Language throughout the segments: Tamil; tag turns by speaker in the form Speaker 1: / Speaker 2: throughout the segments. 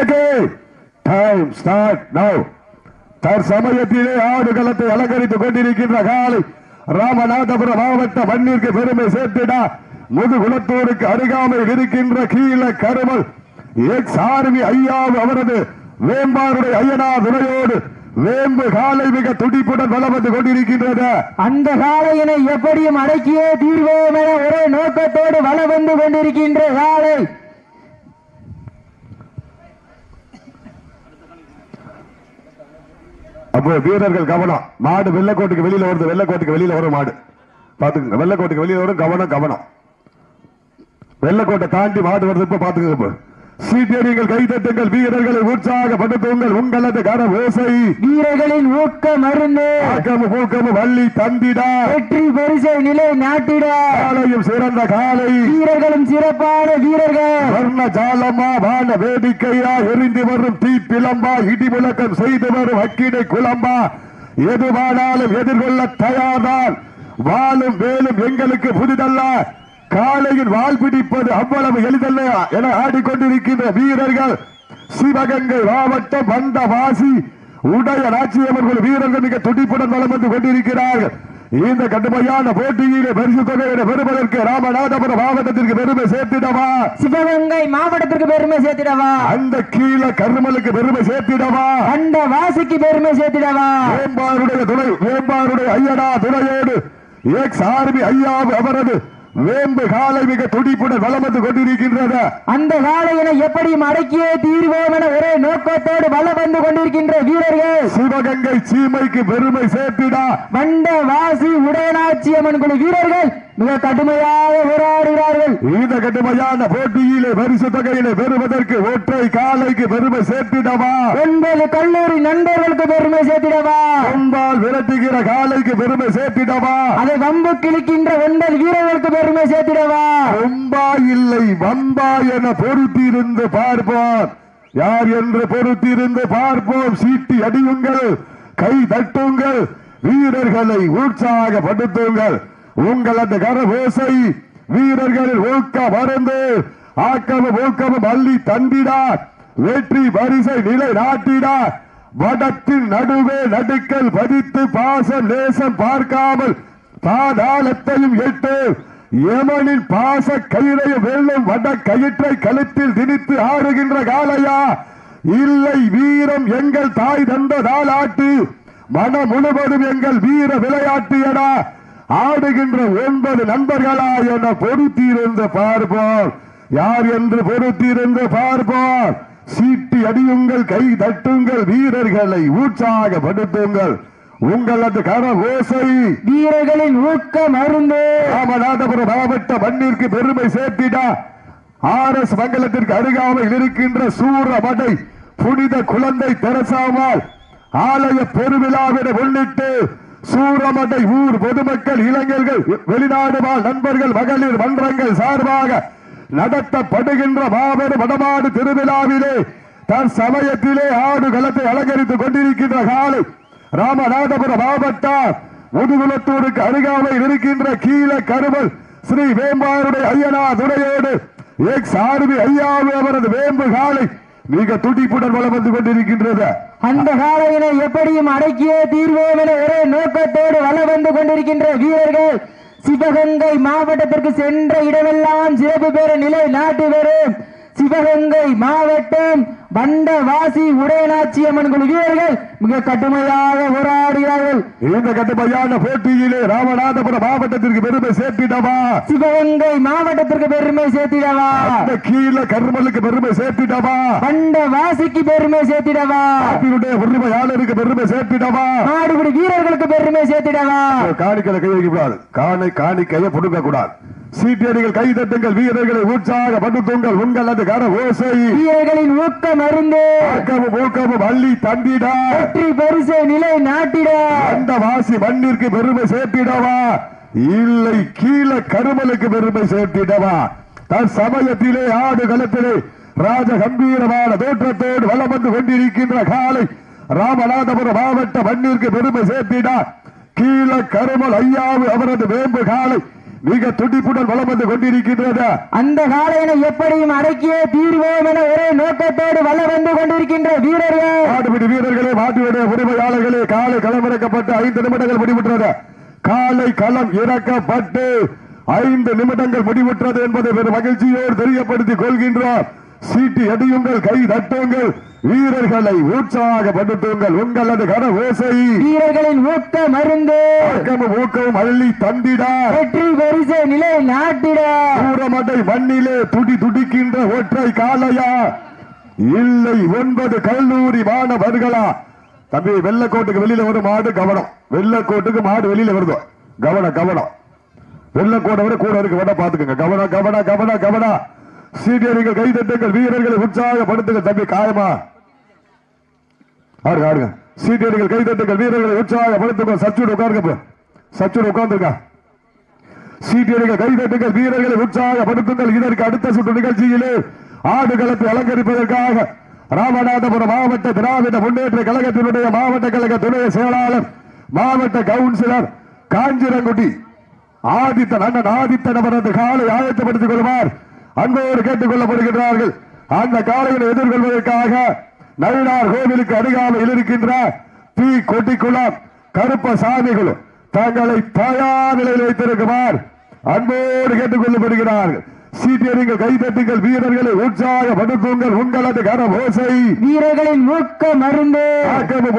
Speaker 1: பிரேக்கு டைம் ஸ்டார்ட் நவ் தற்சமயத்திலே ஆடு களத்தை அலங்கரித்துக் கொண்டிருக்கின்ற காலை ராமநாதபுரம் மாவட்ட மண்ணிற்கு பெருமை சேர்த்திடா. முதுகுளத்தூருக்கு அருகாமையில் இருக்கின்ற கீழ கருமல் எக்ஸ் ஆர்மி ஐயாவு அவரது வேம்பாருடைய ஐயனா துணையோடு வேம்பு காலை மிக துடிப்புடன் வலம் வந்து கொண்டிருக்கின்றது.
Speaker 2: அந்த காலையினை எப்படியும் அடக்கியே தீர்வோம் என ஒரே நோக்கத்தோடு வளம் வந்து கொண்டிருக்கின்ற
Speaker 1: காலை வீரர்கள் கவனம். மாடு வெள்ளக்கோட்டுக்கு வெளியில வருது வெள்ளக்கோட்டுக்கு வெளியில வரும் மாடு. பாத்துக்கங்க வெள்ளக்கோட்டுக்கு வெளியில வரும் கவனம் கவனம். வெள்ளக்கோட்டை தாண்டி மாடு வருது இப்ப பாத்துக்கங்க இப்போ. சீட்டியடிகள் கைதட்டுங்கள் வீரர்களை உற்சாகப்படுத்துங்கள் உங்களது கர ஓசை.
Speaker 2: வீரர்களின் ஊக்க மருந்து.
Speaker 1: ஆக்கமு பூக்கமு வள்ளி தந்திடா.
Speaker 2: வெற்றி பரிசை நிலை நாட்டிட.
Speaker 1: காலையும் சிறந்த காலை.
Speaker 2: வீரர்களும் சிறப்பான வீரர்கள்.
Speaker 1: வர்ண ஜாலமா வான வேடிக்கையா எரிந்து வரும் தீ பிளம்பா இடி முழக்கம் செய்து வரும் அக்கிடை குழம்பா. எதுவானாலும் எதிர்கொள்ள தயார்தான். வாழும் வேலும் எங்களுக்கு புதிதல்ல. காலையில் வால் பிடிப்பது அவ்வளவு எளிதல்ல என ஆடிக்கொண்டிருக்கின்ற வீரர்கள். சிவகங்கை மாவட்டம் வந்த வாசி உடைய ராட்சியமர்கள் வீரர்கள் மிக துடிப்புடன் வலம் வந்து கொண்டிருக்கிறார்கள். இந்த கடுமையான போட்டியிலே பரிசு தொகையிட பெறுவதற்கு ராமநாதபுரம் மாவட்டத்திற்கு பெருமை சேர்த்திடவா?
Speaker 2: சிவகங்கை மாவட்டத்திற்கு பெருமை சேர்த்திடவா?
Speaker 1: அந்த கீழ கருமலுக்கு பெருமை சேர்த்திடவா?
Speaker 2: அந்த வாசிக்கு பெருமை சேர்த்திடவா?
Speaker 1: வேம்பாருடைய துணை வேம்பாருடைய ஐயனா துணையோடு எக்ஸ் ஆர்மி ஐயாவு அவரது வேம்பு காலை மிக துடிப்புடன் வலம் வந்து கொண்டிருக்கின்றது
Speaker 2: அந்த காளையினை எப்படியும் அடக்கியே தீர்வோம் என ஒரே நோக்கத்தோடு வலம் வந்து கொண்டிருக்கின்ற வீரர்கள்.
Speaker 1: சிவகங்கை சீமைக்கு பெருமை சேர்த்திடா.
Speaker 2: வண்ட வாசி உடையநாச்சி அம்மன் குழு வீரர்கள் மிக கடுமையாக போராடுகிறார்கள்.
Speaker 1: இந்த கடுமையான போட்டியிலே பரிசு தொகையிலே பெறுவதற்கு ஒற்றை காலைக்கு பெருமை சேர்த்திடவா?
Speaker 2: ஒன்பது கல்லூரி நண்பர்களுக்கு பெருமை சேர்த்திடவா?
Speaker 1: கொம்பால் விரட்டுகிற காலைக்கு பெருமை சேர்த்திடவா?
Speaker 2: அதை வம்பு கிழிக்கின்ற ஒன்பது வீரர்களுக்கு பெருமை சேர்த்திடவா?
Speaker 1: கொம்பா இல்லை வம்பா என பொறுத்திருந்து பார்ப்போம். யார் என்று பொறுத்திருந்து பார்ப்போம். சீட்டி அடியுங்கள் கை தட்டுங்கள் வீரர்களை உற்சாகப்படுத்துங்கள். உங்களது கரபோசை வீரர்களில் ஊக்க மருந்து ஆக்கமும் ஊக்கமும் அள்ளி தந்திடா வெற்றி வரிசை நிலை நாட்டினார் வடத்தின் நடுவே நடுக்கல் பதித்து பாசம் நேசம் பார்க்காமல் பாதாளத்தையும் எட்டு. யமனின் பாச கயிறை வெல்லும் வட கயிற்றை கழுத்தில் திணித்து ஆடுகின்ற காலையா இல்லை வீரம் எங்கள் தாய் தந்த ஆட்டு மனம் முழுவதும் எங்கள் வீர விளையாட்டு எடா. ஆடுகின்ற ஒன்பது நண்பர்களா என பொறுத்திருந்து பார்ப்போம். யார் என்று பொறுத்திருந்து பார்ப்போம். சீட்டி அடியுங்கள் கை தட்டுங்கள் வீரர்களை உற்சாகப்படுத்துங்கள். உங்களது கர ஓசை
Speaker 2: வீரர்களின் ஊக்க மருந்து
Speaker 1: ராமநாதபுரம் மாவட்ட மண்ணிற்கு பெருமை சேர்த்திடா. ஆர் எஸ் மங்கலத்திற்கு அருகாமையில் இருக்கின்ற சூரமடை புனித குழந்தை தெரசாமால் ஆலய பெருவிழாவினை முன்னிட்டு சூரமடை ஊர் பொதுமக்கள் இளைஞர்கள் வெளிநாடு வாழ் நண்பர்கள் மகளிர் மன்றங்கள் சார்பாக நடத்தப்படுகின்ற மாபெரும் வடமாடு திருவிழாவிலே தன் சமயத்திலே ஆடு களத்தை அலங்கரித்துக் கொண்டிருக்கின்ற காலை ராமநாதபுரம் மாவட்டம் முதுகுலத்தூருக்கு அருகாமையில் இருக்கின்ற கீழ கருவல் ஸ்ரீ வேம்பாருடைய ஐயனா துணையோடு எக்ஸ் ஆர்மி ஐயாவு அவரது வேம்பு காலை மிக துடிப்புடன் வளம் வந்து கொண்டிருக்கின்றது.
Speaker 2: அந்த காலையினை எப்படியும் அடக்கியே தீர்வோம் என ஒரே நோக்கத்தோடு வளம் வந்து கொண்டிருக்கின்ற வீரர்கள் சிவகங்கை மாவட்டத்திற்கு சென்ற இடமெல்லாம் சிறப்பு பெற நிலை நாட்டு பெறும் சிவகங்கை மாவட்டம் வண்டவாசி உடையநாச்சி அம்மன் குழு வீரர்கள் மிக கடுமையாக போராடுகிறார்கள்.
Speaker 1: இந்த கட்டுமையான போட்டியிலே ராமநாதபுரம் மாவட்டத்திற்கு பெருமை சேர்த்திடவா?
Speaker 2: சிவகங்கை மாவட்டத்திற்கு பெருமை சேர்த்திடவா?
Speaker 1: அந்த கீழ கருமலுக்கு பெருமை சேர்த்திடவா?
Speaker 2: வண்டவாசிக்கு பெருமை சேர்த்திடவா?
Speaker 1: நாட்டினுடைய உரிமையாளருக்கு பெருமை சேர்த்திடவா?
Speaker 2: மாடுபிடி வீரர்களுக்கு பெருமை சேர்த்திடவா?
Speaker 1: காணிக்கையில கை வைக்கக்கூடாது காணை காணிக்கையை புடுங்க கூடாது சீட்டியடிகள் கை தட்டுங்கள் வீரர்களை உற்சாகப்படுத்துங்கள் உங்களது கர ஓசை.
Speaker 2: வீரர்களின் ஊக்க மருந்து
Speaker 1: ஆக்கமும் ஊக்கமும் அள்ளி தந்திடா
Speaker 2: வெற்றி பரிசு நிலை நாட்டிட
Speaker 1: அந்த வாசி மண்ணிற்கு பெருமை சேர்த்திடவா? இல்லை கீழ கருமலுக்கு பெருமை சேர்த்திடவா? தன் சமயத்திலே ஆடு களத்திலே ராஜ கம்பீரமான தோற்றத்தோடு வலம் வந்து கொண்டிருக்கின்ற காலை ராமநாதபுரம் மாவட்ட மண்ணிற்கு பெருமை சேர்த்திடா. கீழ கருமல் ஐயாவு அவரது வேம்பு காலை மிக துடிப்புடன் வலம் வந்து கொண்டிருக்கின்றது.
Speaker 2: அந்த காளையனை எப்படியும் அடக்கியே தீர்வோம் என ஒரே நோக்கத்தோடு வல வந்து கொண்டிருக்கின்ற வீரர்கள்.
Speaker 1: மாடுபிடி வீரர்களே மாட்டுடைய உரிமையாளர்களே காலை களம் இறக்கப்பட்டு ஐந்து நிமிடங்கள் முடிவுற்றது. காலை களம் இறக்கப்பட்டு ஐந்து நிமிடங்கள் முடிவுற்றது என்பதை மகிழ்ச்சியோடு தெரியப்படுத்திக் கொள்கின்றோம். சீட்டி அடியுங்கள் கை தட்டுங்கள் வீரர்களை உற்சாகப்படுத்துங்கள் உங்களது கர ஓசை.
Speaker 2: வீரர்களின் ஊக்க மருந்து.
Speaker 1: ஊக்கமும் ஊக்கமும் அள்ளி தந்திடா.
Speaker 2: வெற்றி பரிசை நிலை நாட்டிட.
Speaker 1: சூரமடை மண்ணிலே துடி துடிக்கின்ற ஒற்றை காளையா? இல்லை ஒன்பது கல்லூரி மாணவர்களா? தம்பி வெள்ளக்கோட்டுக்கு வெளியில வரும் மாடு கவனம். வெள்ளக்கோட்டுக்கு மாடு வெளியில வருது. கவனம் கவனம். வெள்ளக்கோட்டை விட கூட இருக்கு வேணா பாத்துக்கங்க கவனம் கவனம் கவனம் கவனம். சீனியர்கள் கைதட்டுங்கள் வீரர்களை உற்சாகப்படுத்துங்கள் தம்பி காயமா? ஆடுங்க ஆடுங்க. சீனியர்கள் கைதட்டுங்கள் வீரர்களை உற்சாகப்படுத்துங்கள். சச்சுடு உட்காருங்க சச்சுடு உட்கார்ந்துருக்கா சீனியர்கள் கைதட்டுங்கள் வீரர்களை உற்சாகப்படுத்துங்கள். இதற்கு அடுத்த சுற்று நிகழ்ச்சியிலே ஆடுகளுக்கு அலங்கரிப்பதற்காக ராமநாதபுரம் மாவட்ட திராவிட முன்னேற்ற கழகத்தினுடைய மாவட்ட கழக துணை செயலாளர் மாவட்ட கவுன்சிலர் காஞ்சிரங்குடி. ஆதித்தன் அண்ணன் ஆதித்தன் அவரது காலை ஆயத்தப்படுத்திக் கொள்வார். அன்போடு கேட்டுக் கொள்ளப்படுகின்றார்கள் அந்த காலையில் எதிர்கொள்வதற்காக நயினார் கோவிலுக்கு அருகாமையில் இருக்கின்ற தீ கொட்டிக்குளம் கருப்பசாமிகள் தங்களை தயார் நிலையில் வைத்திருக்குமாறு அன்போடு கேட்டுக் கொள்ளப்படுகிறார்கள் சீட்டியடிங்கள் கைதட்டுங்கள் வீரர்களை உற்சாகப்படுத்துங்கள் உங்களது கர ஓசை
Speaker 2: வீரர்களின் ஊக்க மருந்து.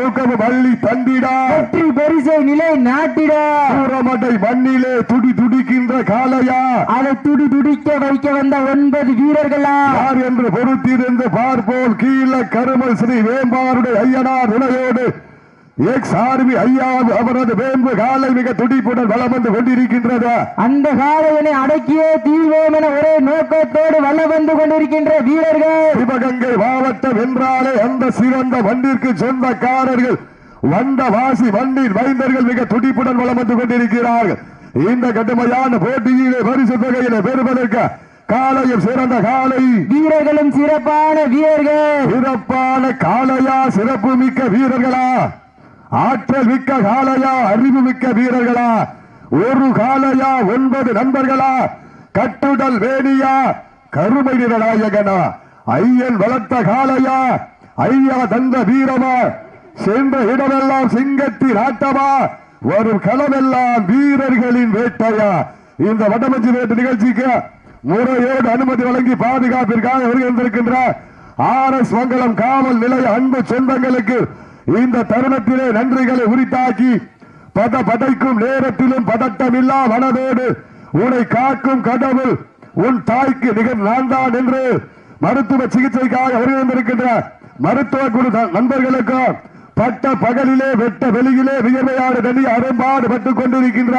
Speaker 1: ஊக்கமும் அள்ளி தந்திடா.
Speaker 2: வெற்றி பரிசை நிலை நாட்டிட.
Speaker 1: சூரமட்டை மண்ணிலே துடி துடிக்கின்ற காளையா.
Speaker 2: அதை துடி துடிக்க வைக்க வந்த ஒன்பது வீரர்களா?
Speaker 1: யார் என்று பொறுத்திருந்து பார்ப்போம். கீழ கருமல் ஸ்ரீ வேம்பாருடைய ஐயனார் துணையோடு எக்ஸ் ஆர்மி ஐயா அவரது வேம்பு காலை மிக துடிப்புடன் வலம் வந்து கொண்டிருக்கின்றது.
Speaker 2: அந்த காளையனை அடக்கியே தீர்வோம் என ஒரே நோக்கத்தோடு வல வந்து கொண்டிருக்கின்ற வீரர்கள்.
Speaker 1: சிவகங்கை மாவட்டம் என்றாலே அந்த சிறந்த வண்டிற்கு சொந்தக்காரர்கள் வந்த வாசி வண்டின் வைந்தர்கள் மிக துடிப்புடன் வலம் வந்து கொண்டிருக்கிறார்கள். இந்த கடுமையான போட்டியிலே பரிசு தொகையிலே பெறுவதற்கு காலையும் சிறந்த காலை
Speaker 2: வீரர்களும் சிறப்பான வீரர்கள்.
Speaker 1: சிறப்பான காளையா சிறப்பு மிக்க வீரர்களா? ஆற்றல் மிக்க காளையா அறிவு மிக்க வீரர்களா ஒரு காளையா ஒன்பது நண்பர்களா கட்டுடல் வேணியா கருமை நிறநாயகனா ஐயன் வளர்த்த காளையா ஐயா தந்த வீரமா சென்ற இடமெல்லாம் சிங்கத்தின் ஆட்டமா வரும் களமெல்லாம் வீரர்களின் வேட்டையா. இந்த வடமஞ்சி வேட்டு நிகழ்ச்சிக்கு முறையோடு அனுமதி வழங்கி பாதுகாப்பிற்காக வருகின்றிருக்கின்ற ஆர் எஸ் மங்கலம் காவல் நிலைய அன்பு சொந்தங்களுக்கு இந்த தருணத்திலே நன்றிகளை உரித்தாக்கி பத பதைக்கும் நேரத்திலும் பதட்டமில்லா மனதோடு உன்னை காக்கும் கடவுள் உன் தாய்க்கு நிகர் நான் தான் என்று மருத்துவ சிகிச்சைக்காக வருகின்றிருக்கின்ற மருத்துவ குழு நண்பர்களுக்கும் பட்ட பகலிலே வெட்ட வெளியிலே வியர்வையாடு தண்ணி அரும்பாடு பட்டுக் கொண்டிருக்கின்ற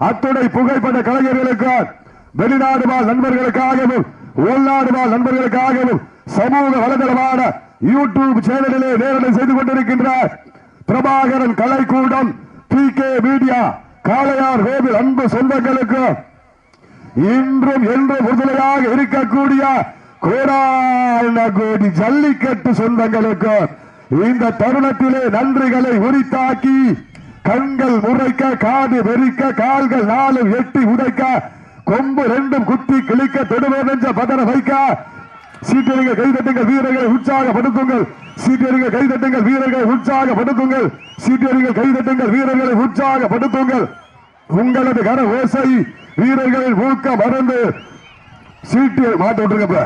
Speaker 1: அத்துணை புகைப்பட கலைஞர்களுக்கும் வெளிநாடு வாழ் நண்பர்களுக்காகவும் உள்நாடு வாழ் நண்பர்களுக்காகவும் சமூக வலைதளமான யூடியூப் சேனலிலே நேரடி செய்து கொண்டிருக்கின்ற பிரபாகரன் கலைக்கூடம் பி கே மீடியா காளையார் வேவில் அன்பு சொந்தங்களுக்கு இன்றும் என்றும் விடுதலையாக இருக்கக்கூடிய கோடான கோடி ஜல்லிக்கட்டு சொந்தங்களுக்கு இந்த தருணத்திலே நன்றிகளை உரித்தாக்கி கண்கள் முறைக்க காது வெறிக்க கால்கள் நாலு எட்டி உதைக்க கொம்பு ரெண்டும் குத்தி கிழிக்க தொடுவே நெஞ்ச பதற வைக்க சீட்டெடுங்க கைதட்டுங்கள் வீரர்களை உற்சாகப்படுத்துங்கள். சீட்டெடுங்க கைதட்டுங்கள் வீரர்களை உற்சாகப்படுத்துங்கள். சீட்டெடுங்க கைதட்டுங்கள் வீரர்களை உற்சாகப்படுத்துங்கள். உங்களது கன ஓசை வீரர்களின் ஊக்க மறந்து சீட்டு மாட்டு விட்டுருங்க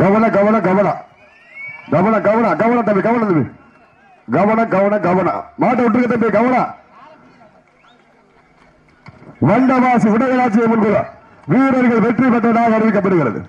Speaker 1: கவன கவன கவன. கவன கவன கவன தம்பி கவன தம்பி. கவன கவன கவன. மாட்ட விட்டுருங்க தம்பி கவன. வண்டவாசி விடையலாட்சி முன்பு வீரர்கள் வெற்றி பெற்றதாக அறிவிக்கப்படுகிறது.